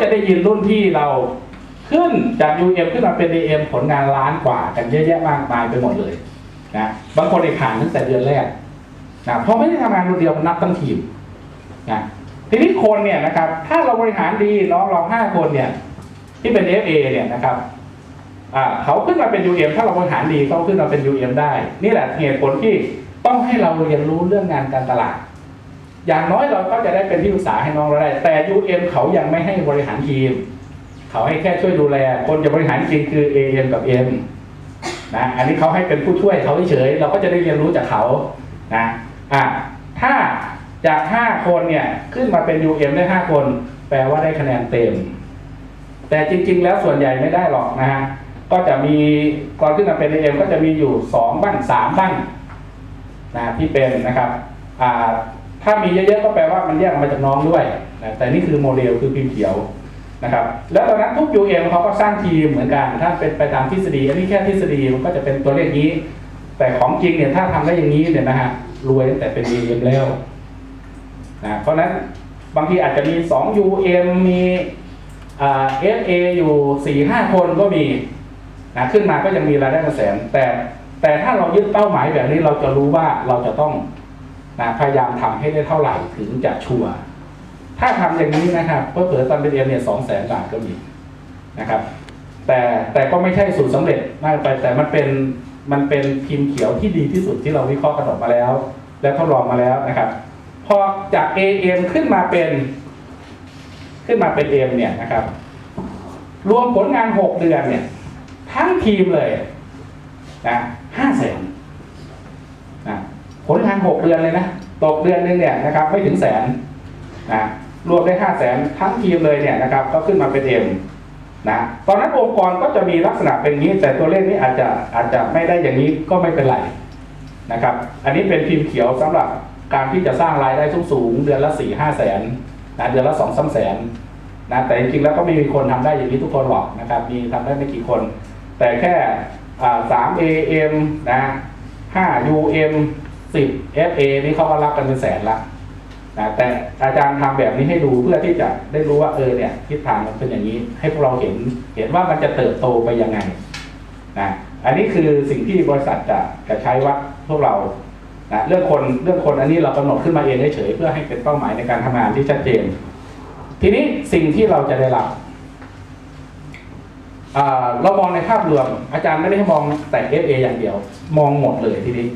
จะได้ยินรุ่นพี่เราขึ้นจาก UM ขึ้นมาเป็น DM ผลงานล้านกว่ากันเยอะแยะมากมายไปหมดเลยนะบางคนได้ผ่านตั้งแต่เดือนแรกนะเพราะไม่ได้ทำงานคนเดียวมันนับทั้งทีมนะทีนี้คนเนี่ยนะครับ ถ้าเราบริหารดีน้องเราห้าคนเนี่ย ที่เป็น FA เนี่ยนะครับอ่าเขาขึ้นมาเป็น UM ถ้าเราบริหารดีเขาขึ้นมาเป็น UM ได้ นี่แหละเหตุผลที่ต้องให้เราเรียนรู้เรื่องงานการตลาด อย่างน้อยเราก็จะได้เป็นที่ปรึกษาให้น้องเราได้ แต่ UM เขายังไม่ให้บริหารทีม เขาให้แค่ช่วยดูแล คนจะบริหารจริงคือ AM กับ M นะอันนี้เขาให้เป็นผู้ช่วยเขาเฉยเราก็จะได้เรียนรู้จากเขานะอะถ้าจาก 5 คนเนี่ยขึ้นมาเป็น UM ได้ 5 คน แปลว่าได้คะแนนเต็ม แต่จริง ๆ แล้วส่วนใหญ่ไม่ได้หรอกนะฮะก็จะมีก่อนขึ้นมาเป็น AM ก็จะมีอยู่ 2 บ้าง 3 บ้างนะที่เป็นนะครับอ่า ถ้ามีเยอะๆก็แปลว่ามันแยกออกมาจากน้องด้วยนะแต่นี่คือโมเดลคือพิมพ์เขียวนะครับ แล้วตอนนั้นทุก UM เขาก็สร้างทีมเหมือนกัน ถ้าเป็นไปตามทฤษฎี อันนี้แค่ทฤษฎีมันก็จะเป็นตัวเลขนี้ แต่ของจริงเนี่ยถ้าทำได้อย่างนี้เนี่ยนะฮะรวยตั้งแต่เป็น UM แล้วนะเพราะฉะนั้นบางทีอาจจะมี 2 UM มีอ่า FA อยู่ 4 5 คนก็มีนะขึ้นมาก็ยังมีรายได้กระแสนแต่แต่ถ้าเรายึดเป้าหมายแบบนี้เราจะรู้ว่าเราจะต้อง นะพยายามทำให้ได้เท่าไหร่ถึงจะชัวร์ถ้าทำอย่างนี้นะครับเพื่อเผื่อตอนเป็นเอ็มเนี่ยสองแสนบาทก็มีนะครับ แต่แต่ก็ไม่ใช่สูตรสำเร็จมากไปแต่มันเป็นมันเป็นพิมพ์เขียวที่ดีที่สุดที่เราวิเคราะห์กันออกมาแล้ว และทดลองมาแล้วนะครับพอจาก AM ขึ้นมาเป็น ขึ้นมาเป็น M เนี่ยนะครับ รวมผลงาน 6 เดือนเนี่ย ทั้งทีมเลยนะห้าแสนนะ ผลงาน6เดือนเลยนะตกเดือนนึงเนี่ยนะครับไม่ถึงแสนนะรวมได้ห้าแสนทั้งทีมเลยเนี่ยนะครับก็ขึ้นมาเป็น M นะตอนนั้นองค์กรก็จะมีลักษณะเป็นงนี้ แต่ตัวเลขนี้อาจจะอาจจะไม่ได้อย่างนี้ก็ไม่เป็นไรนะครับ อันนี้เป็นพิมพ์เขียวสำหรับการที่จะสร้างรายได้สูงสูงๆเดือนละสี่ห้าแสนนะเดือนละสองสามแสนนะแต่จริงๆแล้วก็ไม่มีคนทำได้อย่างนี้ทุกคนหรอกนะครับ มีทำได้ไม่กี่คน แต่แค่สาม AM นะห้า UM สิบ FA นี่เขาก็รับกันเป็นแสนละนะแต่อาจารย์ทำแบบนี้ให้ดูเพื่อที่จะได้รู้ว่าเออเนี่ยทิศทางมันเป็นอย่างนี้ ให้พวกเราเห็นเห็นว่ามันจะเติบโตไปยังไงนะอันนี้คือสิ่งที่บริษัทจะจะใช้วัดพวกเรานะเรื่องคนเรื่องคนอันนี้เรากำหนดขึ้นมาเองเฉยเพื่อให้เป็นเป้าหมายในการทำงานที่ชัดเจน ทีนี้สิ่งที่เราจะได้รับอ่าเรามองในภาพรวมอาจารย์ไม่ได้ให้มองแต่ FA อย่างเดียว มองหมดเลยทีนี้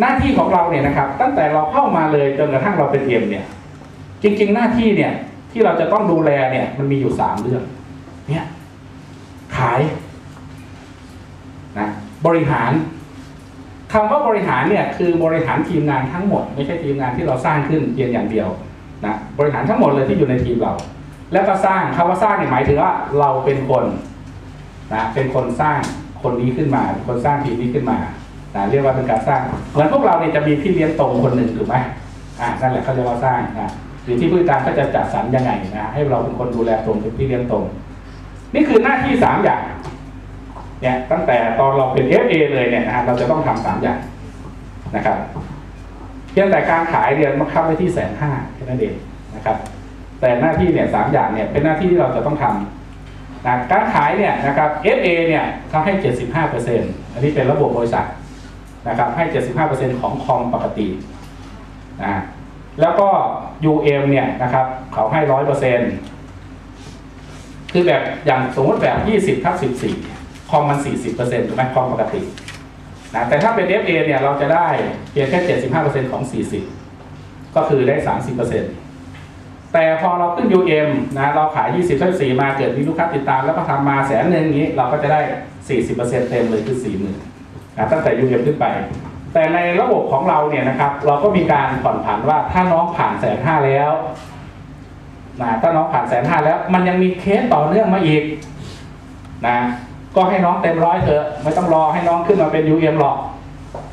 หน้าที่ของเราเนี่ยนะครับ ตั้งแต่เราเข้ามาเลยจนกระทั่งเราเป็นเอ็มเนี่ย จริง ๆ หน้าที่เนี่ยที่เราจะต้องดูแลเนี่ย มันมีอยู่สามเรื่อง เนี่ย ขายนะบริหารคำว่าบริหารเนี่ยคือบริหารทีมงานทั้งหมด ไม่ใช่ทีมงานที่เราสร้างขึ้นเพียงอย่างเดียวนะบริหารทั้งหมดเลยที่อยู่ในทีมเรา แล้วก็สร้างคำว่าสร้างเนี่ยหมายถึงว่าเราเป็นคนนะเป็นคนสร้างคนนี้ขึ้นมา คนสร้างทีมนี้ขึ้นมา นะเรียกว่าเป็นการสร้างเหมือนพวกเราเนี่ยจะมีพี่เลี้ยงตรงคนหนึ่งถูกไหมอ่านั่นแหละเขาเรียกว่าสร้างนะหรือที่ผู้จัดการก็จะจัดสรรยังไงนะให้เราเป็นคนดูแลตรงเป็นพี่เลี้ยงตรง นี่คือหน้าที่สามอย่างเนี่ยตั้งแต่ตอนเราเป็น FA เลยเนี่ยนะเราจะต้องทำสามอย่างนะครับเพียงแต่การขายเรียนมาคับไว้ที่แสนห้าแค่นั้นเองนะครับ แต่หน้าที่เนี่ยสามอย่างเนี่ยเป็นหน้าที่ที่เราจะต้องทำนะการขายเนี่ยนะครับ FA เนี่ยเขาให้ 75%อันนี้เป็นระบบบริษัท นะครับให้ 75%ของคอมปกตินะแล้วก็ UM เนี่ยนะครับเขาให้ 100%คือแบบอย่างสมมติแบบ 20ทับ14 คอมมัน 40%ถูกไหมคอมปกตินะแต่ถ้าเป็น FA เนี่ยเราจะได้เพียงแค่ 75%ของ 40 ก็คือได้ 30%แต่พอเราขึ้น UM นะเราขาย 20ทับ4มาเกิดมีลูกค้าติดตามแล้วก็ทำมาแสนหนึ่งอย่างนี้ เราก็จะได้ 40%เต็มเลยคือ 40,000 ตั้งแต่ยูเอ็มขึ้นไป แต่ในระบบของเราเนี่ยนะครับ เราก็มีการผ่อนผันว่าถ้าน้องผ่านแสนห้าแล้วนะถ้าน้องผ่านแสนห้าแล้ว มันยังมีเคสต่อเนื่องมาอีกนะก็ให้น้องเต็มร้อยเถอะไม่ต้องรอให้น้องขึ้นมาเป็น UM หรอก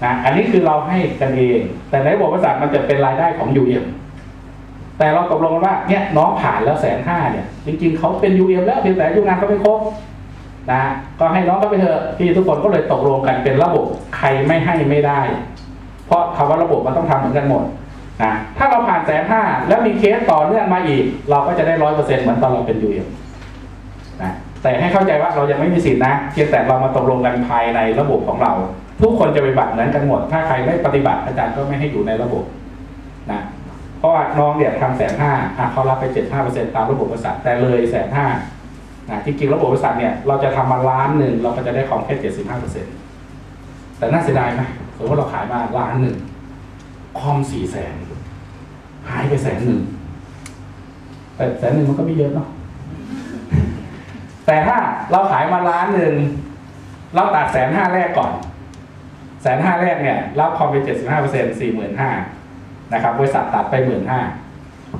นะอันนี้คือเราให้กันเอง แต่ในระบบบริษัทมันจะเป็นรายได้ของ UM แต่เราตกลงกันว่าเนี่ยน้องผ่านแล้วแสนห้าเนี่ยจริงๆเขาเป็น UM แล้วเพียงแต่อายุงานเขาไม่ครบ นะก็ให้น้องเขาไปเถอะพี่ทุกคนก็เลยตกลงกันเป็นระบบใครไม่ให้ไม่ได้ เพราะคำว่าระบบมันต้องทำเหมือนกันหมดนะถ้าเราผ่านแสนห้าแล้วมีเคสต่อเนื่องมาอีก เราก็จะได้ร้อยเปอร์เซ็นต์เหมือนตอนเราเป็นยูเอ็มนะแต่ให้เข้าใจว่าเรายังไม่มีสิทธินะเพียงแต่เรามาตกลงกันภายในระบบของเรา ทุกคนจะไปบัตรเหมือนกันหมด ถ้าใครไม่ปฏิบัติอาจารย์ก็ไม่ให้อยู่ในระบบนะเพราะว่าน้องเนี่ยทำแสนห้าเขารับไปเจ็ดห้าเปอร์เซ็นต์ตามระบบบริษัทแต่เลยแสนห้า นะจริงๆระบบบริษัทเนี่ยเราจะทำมาล้านหนึ่งเราก็จะได้คอมแค่เจ็ดสิบห้าเปอร์เซ็นต์แต่น่าเสียดายไหมสมมติเราขายมาล้านหนึ่งคอมสี่แสนหายไปแสนหนึ่งแต่แสนหนึ่งมันก็ไม่เยอะเนาะแต่ถ้าเราขายมาล้านหนึ่งเราตัดแสนห้าแรกก่อนแสนห้าแรกเนี่ยรับคอมไปเจ็ดสิบห้าเปอร์เซ็นต์สี่หมื่นห้านะครับบริษัทตัดไปหมื่นห้า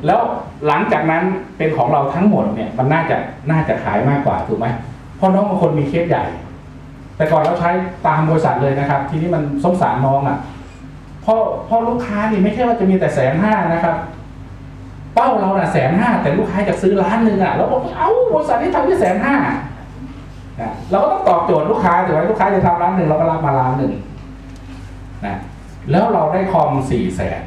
แล้วหลังจากนั้นเป็นของเราทั้งหมดเนี่ยมันน่าจะน่าจะขายมากกว่าถูกไหมเพราะน้องบางคนมีเคสใหญ่ แต่ก่อนเราใช้ตามบริษัทเลยนะครับ ทีนี้มันสงสารน้องอะเพราะเพราะลูกค้านี่ไม่ใช่ว่าจะมีแต่แสนห้านะครับ เป้าเราน่ะแสนห้าแต่ลูกค้าจะซื้อล้านหนึ่งอะเราบอกเอ้าบริษัทที่ทำที่แสนห้าเราก็ต้องตอบโจทย์ลูกค้าถือว่าลูกค้าจะทำล้านหนึ่งเราก็รับมาล้านหนึ่งนะแล้วเราได้คอมสี่แสน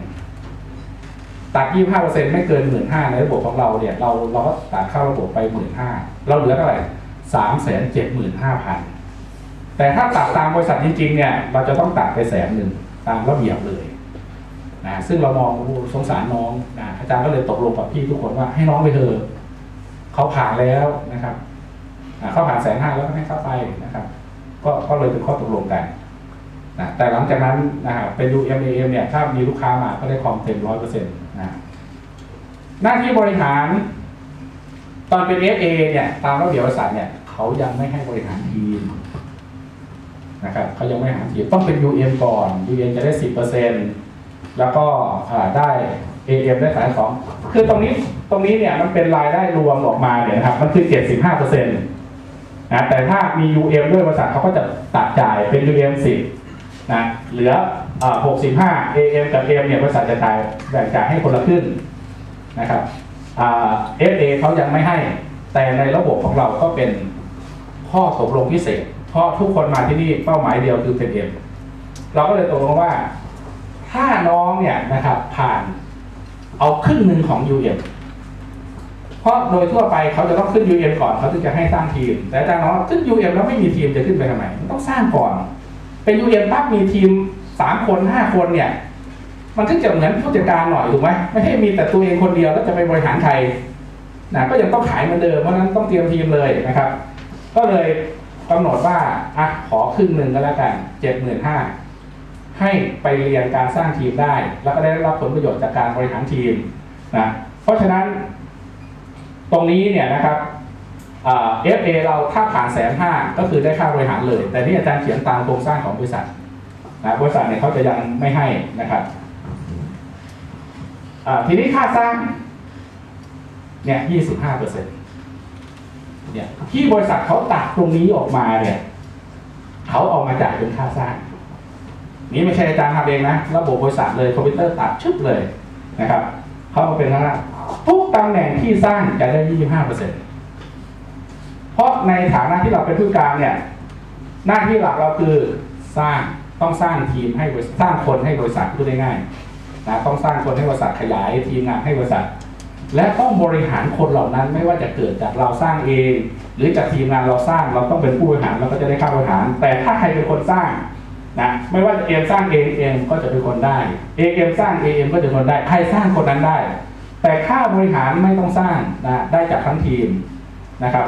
ตัดยี่ห้าเปอร์เซ็นไม่เกินหมื่นในระบบของเราเนี่ยเราเราก็ตัดเข้าระบบไปหมื่นเราเหลือเท่าไหร่สามแสนเจ็ดหมื่นห้าพันแต่ถ้าตัดตามบริษัทจริงๆเนี่ยเราจะต้องตัดไปแสนหนึ่งตามระเบียบเลยนะซึ่งเรามองสงสารน้องนะอาจารย์ก็เลยตกลงกับพี่ทุกคนว่าให้น้องไปเถอะเขาผ่านแล้วนะครับเขาผ่านแสนห้าแล้วก็ให้เข้าไปนะครับ ก็ก็เลยเป็นข้อตกลงกัน นะแต่หลังจากนั้นนะครับเป็น UMAM เนี่ยถ้ามีลูกค้ามาก็ได้คอมเต็มร้อยเปอร์เซ็นต์นะหน้าที่บริหาร ตอนเป็น FA เนี่ยตามระเบียบบริษัทเนี่ยเขายังไม่ให้บริหารทีมนะครับเขายังไม่หาทีมต้องเป็น UM ก่อน UM จะได้สิบเปอร์เซ็นต์แล้วก็ได้ AM ได้สายสองคือตรงนี้ตรงนี้เนี่ยมันเป็นรายได้รวมออกมาเนี่ยนะครับมันคือเจ็ดสิบห้าเปอร์เซ็นต์นะแต่ถ้ามี UM ด้วยบริษัทเขาก็จะตัดจ่ายเป็น UM 10 นะเหลืออ65 AM กับ AM เนี่ยบริษัทจะจ่ายแบ่งจ่ายให้คนละครึ่งนะครับ FA เขายังไม่ให้ แต่ในระบบของเราก็เป็นข้อตกลงพิเศษ เพราะทุกคนมาที่นี่เป้าหมายเดียวคือเป็น M เราก็เลยตกลงว่าถ้าน้องเนี่ยนะครับผ่านเอาครึ่งหนึ่งของ UM เพราะโดยทั่วไปเขาจะต้องขึ้น UM ก่อนเขาถึงจะให้สร้างทีม แต่อาจารย์น้องขึ้น UM แล้วไม่มีทีมจะขึ้นไปทำไมต้องสร้างก่อน เป็น UM ปั๊บมีทีมสามคนห้าคนเนี่ย มันถึงจะเหมือนผู้จัดการหน่อยถูกไหมไม่ให้มีแต่ตัวเองคนเดียวแล้วจะไปบริหารใครนะก็ยังต้องขายเหมือนเดิมเพราะนั้นต้องเตรียมทีมเลยนะครับ ก็เลยกำหนดว่าอะขอครึ่งหนึ่งก็แล้วกันเจ็ดหมื่นห้าให้ไปเรียนการสร้างทีมได้ แล้วก็ได้รับผลประโยชน์จากการบริหารทีมนะเพราะฉะนั้นตรงนี้เนี่ยนะครับ เอฟเอเราถ้าผ่านแสนห้าก็คือได้ค่าบริหารเลย แต่นี่อาจารย์เขียนตามโครงสร้างของบริษัทนะบริษัทเนี่ยเขาจะยังไม่ให้นะครับทีนี้ค่าสร้างเนี่ยยี่สิบห้าเปอร์เซ็นต์เนี่ยที่บริษัทเขาตัดตรงนี้ออกมาเนี่ยเขาเอามาจ่ายเป็นค่าสร้าง นี่ไม่ใช่อาจารย์ทำเองนะ ระบบบริษัทเลยคอมพิวเตอร์ตัดชึบเลยนะครับเขามาเป็นค่าทุกตำแหน่งที่สร้างจะได้ยี่สิบห้าเปอร์เซ็นต์ ในฐานะที่เราเป็นผู้การเนี่ยหน้าที่หลักเราคือสร้างต้องสร้างทีมให้สร้างคนให้บริษัทพูดได้ง่ายนะต้องสร้างคนให้บริษัทขยายทีมงานให้บริษัท และต้องบริหารคนเหล่านั้นไม่ว่าจะเกิดจากเราสร้างเอง หรือจากทีมงานเราสร้างเราต้องเป็นผู้บริหารเราก็จะได้ค่าบริหาร แต่ถ้าใครเป็นคนสร้างนะไม่ว่าจะเอ็มสร้างเองเองก็จะเป็นคนได้เอเอ็มสร้างเองก็จะเป็นคนได้ใครสร้างคนนั้นได้ แต่ค่าบริหารไม่ต้องสร้างนะได้จากทั้งทีมนะครับ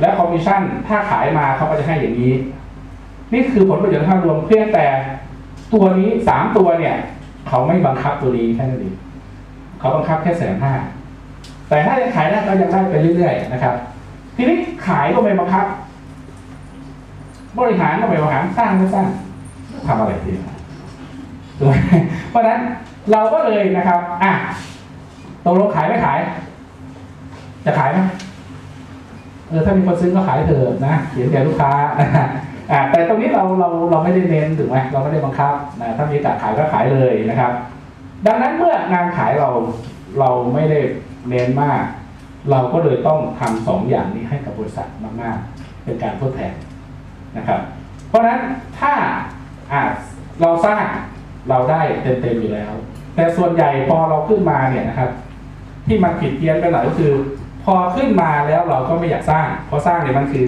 และคอมมิชชั่นถ้าขายมาเขาก็จะให้อย่างนี้ นี่คือผลประโยชน์ภาพรวมเพียงแต่ตัวนี้สามตัวเนี่ยเขาไม่บังคับตัวนี้แค่นั้นเองเขาบังคับแค่แสนห้าแต่ถ้าจะขายได้ก็ยังได้ไปเรื่อยๆนะครับ ทีนี้ขายก็ไม่บังคับ บริหารก็ไม่บริหารสร้างก็สร้างทำอะไรดีถูกไหมเพราะฉะนั้นเราก็เลยนะครับ อะตกลงขายไม่ขาย จะขายไหม เออถ้ามีคนซื้อก็ขายเถอะนะเขียนแก่ลูกค้าอ่าแต่ตรงนี้เราเราเราไม่ได้เน้นถูกไหมเราไม่ได้บังคับนะถ้ามีการขายก็ขายเลยนะครับ ดังนั้นเมื่องานขายเราเราไม่ได้เน้นมาก เราก็เลยต้องทำสองอย่างนี้ให้กับบริษัทมากๆ เป็นการทดแทนนะครับ เพราะฉะนั้นถ้าอ่าเราสร้างเราได้เต็มๆอยู่แล้ว แต่ส่วนใหญ่พอเราขึ้นมาเนี่ยนะครับ ที่มันผิดเพี้ยนไปหน่อยก็คือ พอขึ้นมาแล้วเราก็ไม่อยากสร้างเพราะสร้างเนี่ยมันคือ